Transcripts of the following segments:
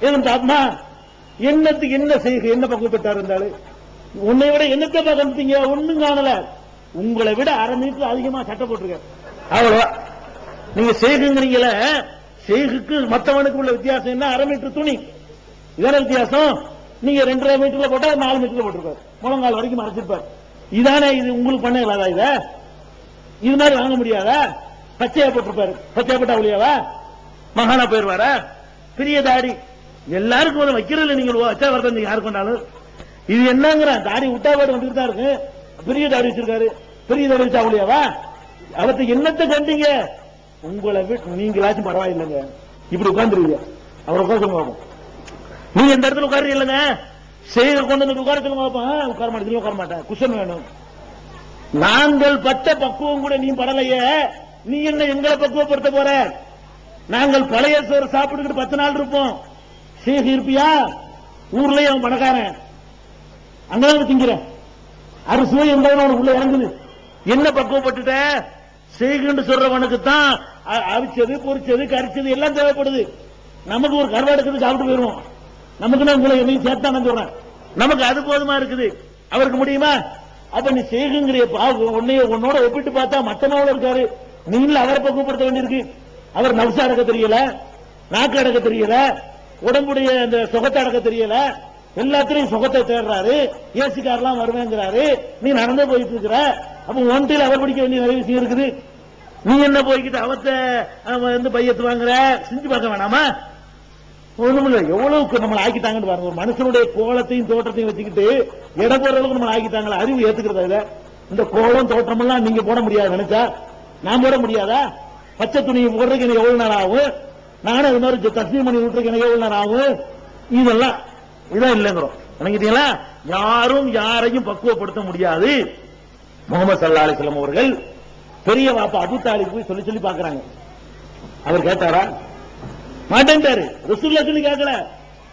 எதுவும் ஆத்மா என்னத்துக்கு என்ன செய்க என்ன பக்குவப்பட்டார் இருந்தாலும் உன்னை விட என்னத்தை பகந்தீங்க ஒண்ணும் காணல. உங்களை விட அரை மீட்டர் அதிகமா சட்டை போட்டிருக்க அவ்வளவுதான். நீங்க செய்குங்கிறீங்கள செய்குக்கு மத்தவனுக்கு உள்ள வித்தியாசம் என்ன? அரை மீட்டர் துணி. இதான வித்தியாசம்? நீங்க ரெண்டரை மீட்டர்ல போட்டா நாலு மீட்டர்ல போட்டிருப்பாரு. முழங்கால் வரைக்கும் மறைச்சிருப்பார் இதானே இது உங்களுக்கு பண்ண இல்லாதா இத? இது மாதிரி வாங்க முடியாதா? பச்சையா போட்டிருப்பாரு. பச்சையா போட்டா ஒளியாவா? மகானா போயிருவாரா? பெரிய தாடி. எல்லாருக்கும் அதை வைக்கிறதில்ல நீங்க வச்சா வரத நீங்க யாரு கொண்டாலும். இது என்னங்கிற தாடி விட்டாபாடு வந்துட்டு தான் இருக்கு. பெரிய தாடி வச்சிருக்காரு. பெரிய தாடி வச்சா ஒளியாவா அவத்தை என்னத்தை கண்டீங்க? உங்களை நீங்களாச்சும் பரவாயில்லைங்க. இப்படி உட்காந்துருவீங்க அவர் உட்காந்து பார்ப்போம் பாப்போம். நீங்க இந்த இடத்துல உட்காரு இல்லைங்க. செய்த கொண்டு வந்து உட்கார சொல்லுங்க பார்ப்போம் உட்கார மாட்டேன் உட்கார மாட்டேன். குஷன் வேணும். நாங்கள் பட்ட பக்குவம் கூட நீ படலையே. நீ என்ன எங்களை பக்குவப்படுத்த போற? நாங்கள் பழைய சோறு சாப்பிட்டுக்கிட்டு பத்து நாள் இருப்போம். சேகி இருப்பியா? ஊர்லயே அவன் பணக்காரன். அங்கதான் திங்கிறேன் அரிசுவை என்பவன் உனக்கு உள்ள இறங்குது. என்ன பக்குவப்பட்டுட்ட? செய்குன்னு சொல்றவனுக்கு தான் அரிச்சது பொரிச்சது கரிச்சது எல்லாம் தேவைப்படுது. நமக்கு ஒரு கருவா எடுக்கிறது சாப்பிட்டு போயிருவோம் நமக்கு நான் உங்களை எதையும் சேர்த்தான் சொல்றேன். நமக்கு அது போதுமா இருக்குது? அவருக்கு முடியுமா? அப்ப நீ செய்குங்கிற உன்னைய உன்னோட ஒப்பிட்டு பார்த்தா மட்டமாவில் இருக்காரு. நீங்களும் அவரை பக்குவப்படுத்த வேண்டியிருக்கு. அவர் நவசா அடக்க தெரியல நாக்கு அடக்க தெரியல உடம்புடைய அந்த சுகத்தை அடக்க தெரியல. எல்லாத்திலையும் சுகத்தை தேடுறாரு. ஏசி கார்லாம் வருவேங்கிறாரு. நீ நடந்தே போயிட்டு இருக்கிற அப்ப ஒன்றில் அவர் பிடிக்க வேண்டிய நிறைய விஷயம் இருக்குது. நீ என்ன போய்கிட்ட அவத்த வந்து பையத்து வாங்குற? செஞ்சு பார்க்க வேணாமா? ஒண்ணுமில்ல. எவ்வளவுக்கு நம்மளை ஆக்கிட்டாங்கன்னு பாருங்க. ஒரு மனுஷனுடைய கோலத்தையும் தோற்றத்தையும் வச்சுக்கிட்டு இடம் போற அளவுக்கு நம்மளை ஆக்கிட்டாங்களா அறிவு ஏத்துக்கிறதா இந்த கோலம் தோற்றம் எல்லாம் நீங்க போட முடியாது நினைச்சா? நான் போட முடியாதா? பச்சை துணி போடுறதுக்கு எனக்கு எவ்வளவு நாள் ஆகும்? நானும் அது மாதிரி தஸ்மி பண்ணி விட்டுருக்கேன். எனக்கு எவ்வளவு நேரம் ஆகும் இதெல்லாம் இதான் இல்லைங்கிறோம். நினைக்கிட்டீங்களா யாரும் யாரையும் பக்குவப்படுத்த முடியாது. முகமது சல்லா அலிஸ்லாம் அவர்கள் பெரிய வாப்பா அபு தாலிப் போய் சொல்லி சொல்லி பாக்குறாங்க அவர் கேட்டாரா? மாட்டேன்ட்டாரு. ரசூல்லா சொல்லி கேட்கல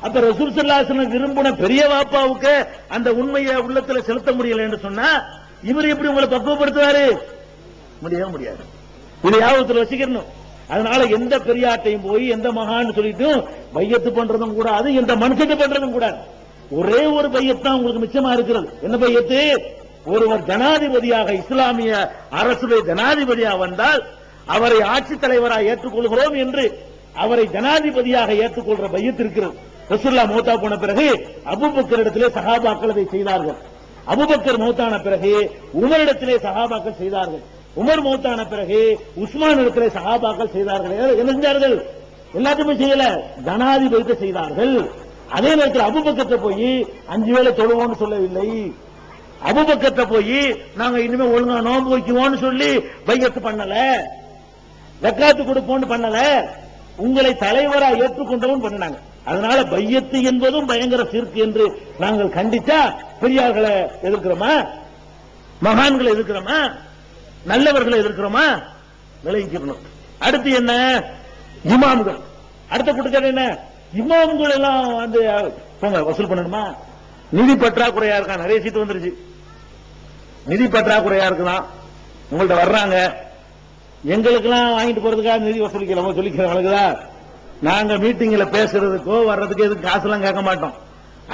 அப்ப ரசூல் சல்லாசன விரும்பின பெரிய வாப்பாவுக்கு அந்த உண்மையை உள்ளத்துல செலுத்த முடியல என்று சொன்னா இவர் எப்படி உங்களை பக்குவப்படுத்துவாரு? முடியவே முடியாது. இது யாபத்துல வச்சுக்கணும் அதனால எந்த பெரியாட்டையும் போய் எந்த மகான்னு சொல்லிட்டு பையத்து பண்றதும் கூடாது எந்த மனுஷத்து பண்றதும் கூடாது. ஒரே ஒரு பையத்து தான் உங்களுக்கு மிச்சமா இருக்கிறது. என்ன பையத்து ஒருவர் ஜனாதிபதியாக இஸ்லாமிய அரசுடைய ஜனாதிபதியாக வந்தால் அவரை ஆட்சித் தலைவராக ஏற்றுக்கொள்கிறோம் என்று அவரை ஜனாதிபதியாக ஏற்றுக்கொள்ற பையத்து இருக்கிறது. ரசுல்லா மௌத்தா போன பிறகு அபுபக்கர் இடத்திலே சகாபாக்கள் அதை செய்தார்கள். அபுபக்கர் மௌத்தான பிறகு உமரிடத்திலே சகாபாக்கள் செய்தார்கள். உமர் மௌத்தான பிறகு உஸ்மான் இடத்திலே சகாபாக்கள் செய்தார்கள். என்ன செஞ்சார்கள்? எல்லாத்தையுமே செய்யல. ஜனாதிபதித்தை செய்தார்கள். அதே நேரத்தில் அபுபக்கத்தை போய் அஞ்சு வேலை தொழுவோம்னு சொல்லவில்லை. அபுபக்கத்தை போய் நாங்க இனிமே ஒழுங்கா நோன்பு வைக்குவோம்னு சொல்லி பையத்து பண்ணல. வெக்காத்து கொடுப்போம்னு பண்ணல. உங்களை தலைவரா ஏற்றுக்கொண்டவன் பண்ணினாங்க. அதனால பையத்து என்பதும் பயங்கர சீர்க்கு என்று நாங்கள் கண்டித்தா பெரியார்களை எதிர்க்கிறோமா? மகான்களை எதிர்க்கிறோமா? நல்லவர்களை எதிர்க்கிறோமா? விளைவிக்கணும் அடுத்து என்ன? இமாம்கள். அடுத்த குற்றச்சாட்டு என்ன? இமாம்கள் எல்லாம் வந்து போங்க வசூல் பண்ணணுமா? நிதி பற்றாக்குறையா இருக்கா நிறைய சீட்டு வந்துருச்சு. நிதி பற்றாக்குறையா இருக்கலாம் உங்கள்ட்ட வர்றாங்க. எங்களுக்கெல்லாம் வாங்கிட்டு போறதுக்காக நிதி வசூலிக்கலாமா சொல்லிக்கிறவங்களுக்குதா நாங்க மீட்டிங்ல பேசுறதுக்கோ வர்றதுக்கு எதுக்கு காசுலாம் கேட்க மாட்டோம்.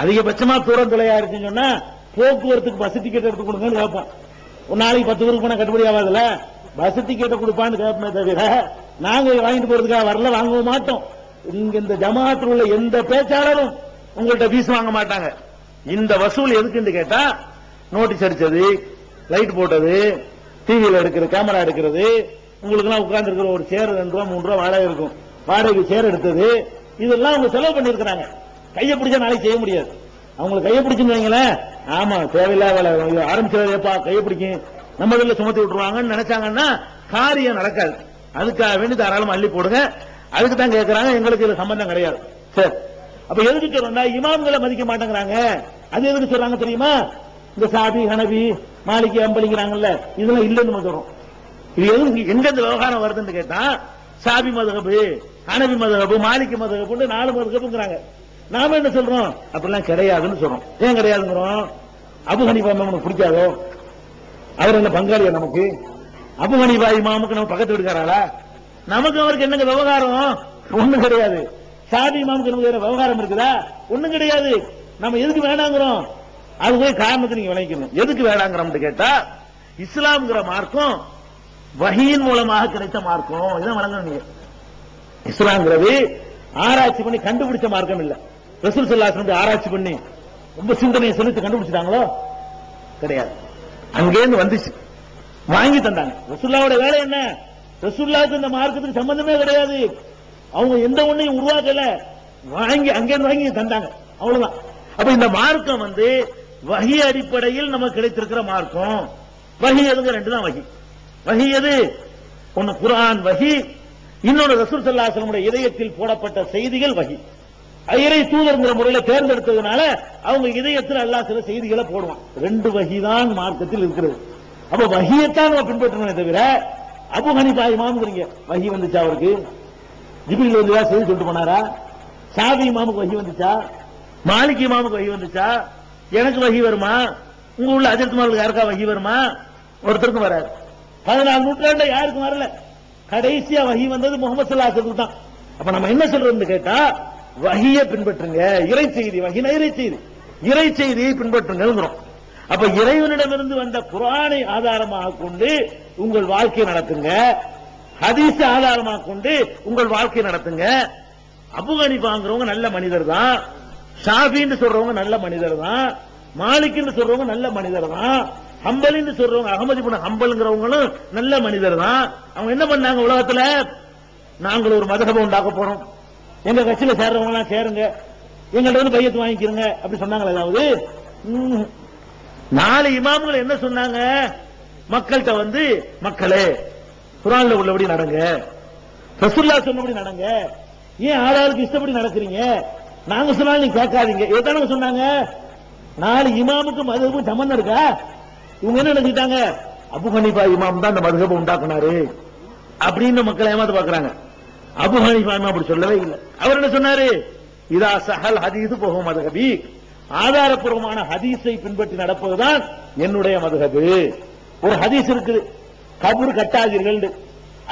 அதிகபட்சமா தூரம் தொலையா இருக்குன்னு சொன்னா போக்குவரத்துக்கு பஸ் டிக்கெட் எடுத்து கொடுங்கன்னு கேட்போம். ஒரு நாளைக்கு பத்து பேருக்கு போனா கட்டுப்படி ஆகாதுல்ல பஸ் டிக்கெட்டை கொடுப்பான்னு கேட்போமே தவிர நாங்க வாங்கிட்டு போறதுக்காக வரல வாங்கவும் மாட்டோம். இங்க இந்த ஜமாத்தில் உள்ள எந்த பேச்சாளரும் உங்கள்ட்ட ஃபீஸ் வாங்க மாட்டாங்க. இந்த வசூல் எதுக்குன்னு கேட்டா நோட்டீஸ் அடிச்சது லைட் போட்டது டிவியில் எடுக்கிற கேமரா எடுக்கிறது உங்களுக்கு எல்லாம் உட்கார்ந்து இருக்கிற ஒரு சேர் ரெண்டு ரூபா மூணு ரூபா வாடகை இருக்கும். வாடகைக்கு சேர் எடுத்தது இதெல்லாம் அவங்க செலவு பண்ணிருக்கிறாங்க கையை பிடிச்சா நாளைக்கு செய்ய முடியாது. அவங்களுக்கு கையை பிடிச்சுன்னு வைங்களேன். ஆமா தேவையில்லாத வேலை. இது கையை பிடிக்கும் நம்ம இதில் சுமத்தி விட்டுருவாங்கன்னு நினைச்சாங்கன்னா காரியம் நடக்காது. அதுக்காக வேண்டி தாராளம் அள்ளி போடுங்க. அதுக்கு தான் கேட்கறாங்க எங்களுக்கு இதுல சம்பந்தம் கிடையாது. சரி. அப்ப எதுக்கு சொல்றா இமாம்களை மதிக்க மாட்டேங்கிறாங்க. அது எதுக்கு சொல்றாங்க தெரியுமா? இந்த சாபி கனவி மாளிகை அம்பலிங்கிறாங்கல்ல இதெல்லாம் இல்லைன்னு நம்ம சொல்றோம். இது எதுக்கு எங்க இந்த விவகாரம் வருதுன்னு கேட்டா சாபி மதகபு கனவி மதகபு மாளிகை மதகபுன்னு நாலு மதகபுங்கிறாங்க. நாம என்ன சொல்றோம்? அப்படிலாம் கிடையாதுன்னு சொல்றோம். ஏன் கிடையாதுங்கிறோம்? அபுஹனிபா நமக்கு பிடிக்காதோ? அவர் என்ன பங்காளியா நமக்கு? அபுஹனிபா இமாமுக்கு நம்ம பக்கத்து வீட்டுக்காராளா? நமக்கு அவருக்கு என்னங்க விவகாரம்? ஒண்ணும் கிடையாது. சாதி இமாமுக்கு நமக்கு வேற விவகாரம் இருக்குதா? ஒண்ணும் கிடையாது. நம்ம எதுக்கு வேணாங்கிறோம்? அது போய் காரணத்தை நீங்க விளைக்கணும் எதுக்கு வேணாங்கிறோம்னு கேட்டா இஸ்லாம்ங்கிற மார்க்கம் வகையின் மூலமாக கிடைத்த மார்க்கம். இதான் வழங்கணும் நீங்க. இஸ்லாம்ங்கிறது ஆராய்ச்சி பண்ணி கண்டுபிடிச்ச மார்க்கம் இல்ல. ரசூல் சல்லாஸ் ஆராய்ச்சி பண்ணி ரொம்ப சிந்தனையை செலுத்தி கண்டுபிடிச்சிட்டாங்களோ? கிடையாது. அங்கேருந்து வந்துச்சு. வாங்கி தந்தாங்க. ரசுல்லாவோட வேலை என்ன? ரசுல்லாவுக்கு இந்த மார்க்கத்துக்கு சம்பந்தமே கிடையாது. அவங்க எந்த ஒண்ணையும் உருவாக்கல. வாங்கி அங்கேருந்து வாங்கி தந்தாங்க. அவ்வளவுதான். அப்ப இந்த மார்க்கம் வந்து வகி அடிப்படையில் நமக்கு கிடைத்திருக்கிற மார்க்கம். வகி எதுங்க? ரெண்டு தான் வகி. வகி எது? ஒன்னு குரான் வகி. இன்னொன்று ரசூல் சல்லாசலமுடைய இதயத்தில் போடப்பட்ட செய்திகள் வகி. இறை தூதர்ங்கிற முறையில தேர்ந்தெடுத்ததுனால அவங்க இதயத்தில் அல்லா சில செய்திகளை போடுவான். ரெண்டு வகிதான் மார்க்கத்தில் இருக்கிறது. அப்ப வகியத்தான் நம்ம பின்பற்றணுமே தவிர அபு ஹனிஃபா வகி வந்துச்சா அவருக்கு? ஜிபில் வந்து செய்தி சொல்லிட்டு போனாரா? ஷாபி இமாமுக்கு வகி வந்துச்சா? மாலிக் இமாமுக்கு வகி வந்துச்சா? எனக்கு வகி வருமா? உங்க உள்ள அஜித் மாலுக்கு யாருக்கா வகி வருமா? ஒருத்தருக்கும் வராது பதினாலு நூற்றாண்டு யாருக்கும் வரல. கடைசியா வகி வந்தது முகமது சல்லாஹுக்கு தான். அப்ப நம்ம என்ன சொல்றோம்னு கேட்டா வகிய பின்பற்றுங்க. இறை செய்தி வகின இறை செய்தி. இறை செய்தியை பின்பற்றுங்கிறோம் அப்ப இறைவனிடமிருந்து வந்த குரானை ஆதாரமாக கொண்டு உங்கள் வாழ்க்கையை நடத்துங்க. ஹதீஸ் ஆதாரமாக கொண்டு உங்கள் வாழ்க்கையை நடத்துங்க. அபு நல்ல மனிதர் தான். ஷாஃபின்னு சொல்றவங்க நல்ல மனிதர் தான். மாலிக்னு சொல்றவங்க நல்ல மனிதர் தான். ஹம்பலின்னு சொல்றவங்க அகமதி பண்ண ஹம்பல்ங்கிறவங்களும் நல்ல மனிதர் தான். அவங்க என்ன பண்ணாங்க உலகத்துல? நாங்கள் ஒரு மதகபம் உண்டாக்க போறோம். எங்க கட்சியில சேர்றவங்க எல்லாம் சேருங்க. எங்கள்ட்ட வந்து பையத்து வாங்கிக்கிறங்க. அப்படி சொன்னாங்களா ஏதாவது? நாலு இமாம்கள் என்ன சொன்னாங்க? மக்கள்கிட்ட வந்து மக்களே குரான்ல உள்ளபடி நடங்க. ரசுல்லா சொன்னபடி நடங்க. ஏன் ஆளாளுக்கு இஷ்டப்படி நடக்கிறீங்க? நாங்க சொன்னாலும் நீங்க கேட்காதீங்க. இதானங்க சொன்னாங்க? நாலு இமாமுக்கு மதுவுக்கும் சம்பந்தம் இருக்கா? இவங்க என்ன நினைச்சிட்டாங்க அபு ஹனீஃபா இமாம் தான் இந்த மதுகப்பை உண்டாக்குனாரு. அப்படின்னு மக்களை ஏமாத்து பாக்குறாங்க அபு ஹனிஃபான் அப்படி சொல்லவே இல்லை. அவர் என்ன சொன்னாரு? இதா சஹல் ஹதீது போகும் மதுகபி ஆதாரப்பூர்வமான ஹதீஸை பின்பற்றி நடப்பதுதான் என்னுடைய மதுகபு ஒரு ஹதீஸ் இருக்குது. கபூர் கட்டாதீர்கள்.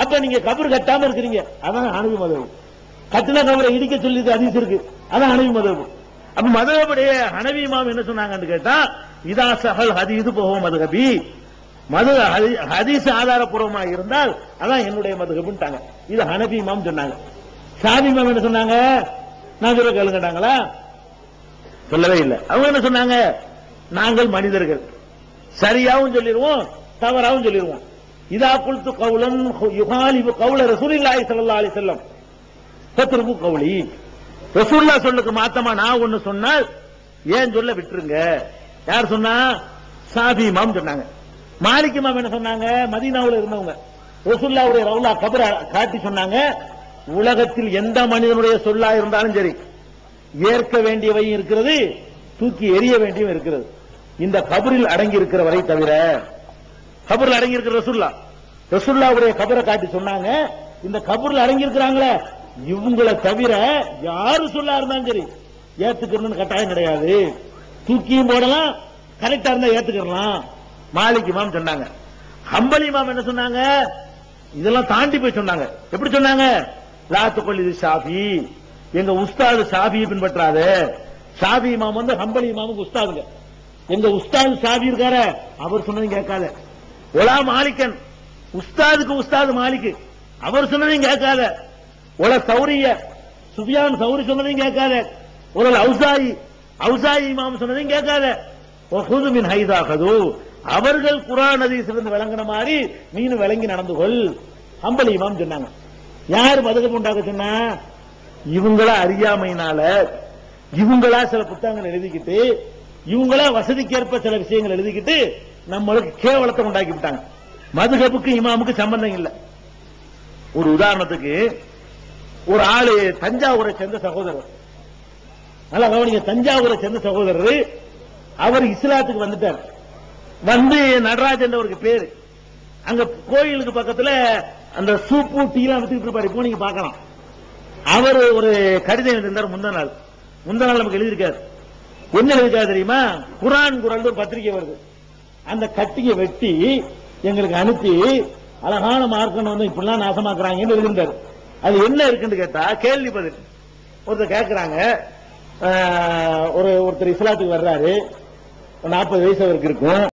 அப்ப நீங்க கபூர் கட்டாம இருக்கிறீங்க. அதான் அணுகு மதகு கட்டின கபரை இடிக்க சொல்லி ஹதீஸ் இருக்கு. அதான் அணுகு மதகு அப்ப மதகபுடைய ஹனவி மாம் என்ன சொன்னாங்கன்னு கேட்டா இதா சஹல் ஹதீது போகும் மதுகபி மது ஹதீஸ் ஆதாரப்பூர்வமா இருந்தால் அதான் என்னுடைய மதுகபுன்ட்டாங்க இது ஹனபி இமாம் சொன்னாங்க. ஷாபி இமாம் என்ன சொன்னாங்க? நான் சொல்ல கேளுங்கட்டாங்களா? சொல்லவே இல்லை. அவங்க என்ன சொன்னாங்க? நாங்கள் மனிதர்கள். சரியாவும் சொல்லிடுவோம் தவறாவும் சொல்லிடுவோம் இதா குல்து கவுலன் யுகாலிபு கவுல ரசூலில்லாஹி ஸல்லல்லாஹு அலைஹி வஸல்லம். பத்ருபு கவுலி. ரசூல்லா சொல்லுக்கு மாத்தமா நான் ஒன்னு சொன்னால் ஏன் சொல்ல விட்டுருங்க? யார் சொன்னா? சாபி இமாம் சொன்னாங்க. மாலிக் இமாம் என்ன சொன்னாங்க? மதீனாவில் இருந்தவங்க. ரசூல்லாவுடைய ரவுலா கபர காட்டி சொன்னாங்க உலகத்தில் எந்த மனிதனுடைய சொல்லா இருந்தாலும் சரி ஏற்க வேண்டியவையும் இருக்கிறது தூக்கி எரிய வேண்டியவும் இருக்கிறது. இந்த கபரில் அடங்கி இருக்கிற வரை தவிர கபரில் அடங்கி இருக்கிற ரசுல்லா ரசுல்லாவுடைய கபரை காட்டி சொன்னாங்க இந்த கபரில் அடங்கி இருக்கிறாங்களே இவங்களை தவிர யாரு சொல்லா இருந்தாலும் சரி ஏத்துக்கணும்னு கட்டாயம் கிடையாது. தூக்கியும் போடலாம் கரெக்டா இருந்தா ஏத்துக்கலாம் மாலிக் இமாம் சொன்னாங்க. ஹம்பல் இமாம் என்ன சொன்னாங்க? இதெல்லாம் தாண்டி போய் சொன்னாங்க. எப்படி சொன்னாங்க? லாத்து கொல்லி ஷாஃபி. எங்க உஸ்தாது ஷாஃபியை பின்பற்றாது. ஷாஃபி இமாம் வந்து ஹம்பல் இமாமுக்கு உஸ்தாதுங்க. எங்க உஸ்தாது ஷாஃபி இருக்காரு அவர் சொன்னதையும் கேட்காத. ஒலா மாலிக்கன் உஸ்தாதுக்கு உஸ்தாது மாலிக் அவர் சொன்னதையும் கேட்காத. ஒல சௌரிய சுஃபியான் சௌரி சொன்னதையும் கேட்காத. ஒரு அவுசாயி அவுசாயி இமாம் சொன்னதையும் கேட்காத. ஒஹுது மின் ஹைதாகது அவர்கள் குரான் அதிசிலிருந்து விளங்கின மாதிரி நீனு விளங்கி நடந்து கொள். ஹம்பலி இமாம் சொன்னாங்க. யார் மதுகம் உண்டாக்க சொன்னா? இவங்களா அறியாமையினால இவங்களா சில புத்தகங்கள் எழுதிக்கிட்டு இவங்களா வசதிக்கேற்ப சில விஷயங்கள் எழுதிக்கிட்டு நம்மளுக்கு கேவலத்தை உண்டாக்கி விட்டாங்க. மதுகபுக்கு இமாமுக்கு சம்பந்தம் இல்லை. ஒரு உதாரணத்துக்கு ஒரு ஆளு தஞ்சாவூரை சேர்ந்த சகோதரர். நல்லா கவனிங்க தஞ்சாவூரை சேர்ந்த சகோதரர் அவர் இஸ்லாத்துக்கு வந்துட்டார். வந்து நடராஜன் அவருக்கு பேரு. அங்க கோயிலுக்கு பக்கத்துல அந்த சூப்பு டீ எல்லாம் வித்துக்கிட்டு இருப்பாரு. இப்போ நீங்க பாக்கலாம் அவர் ஒரு கடிதம் எழுதியிருந்தார் முந்தா நாள். முந்தா நாள் நமக்கு எழுதியிருக்காரு. என்ன எழுதிருக்காரு தெரியுமா? குரான் குரல் ஒரு பத்திரிகை வருது. அந்த கட்டியை வெட்டி எங்களுக்கு அனுப்பி அழகான மார்க்கணும் வந்து இப்படிலாம் நாசமாக்குறாங்கன்னு எழுதியிருந்தாரு. அது என்ன இருக்குன்னு கேட்டா கேள்வி பதில். ஒருத்தர் கேட்கிறாங்க ஒரு ஒருத்தர் இஸ்லாத்துக்கு வர்றாரு. நாற்பது வயசு அவருக்கு இருக்கும்.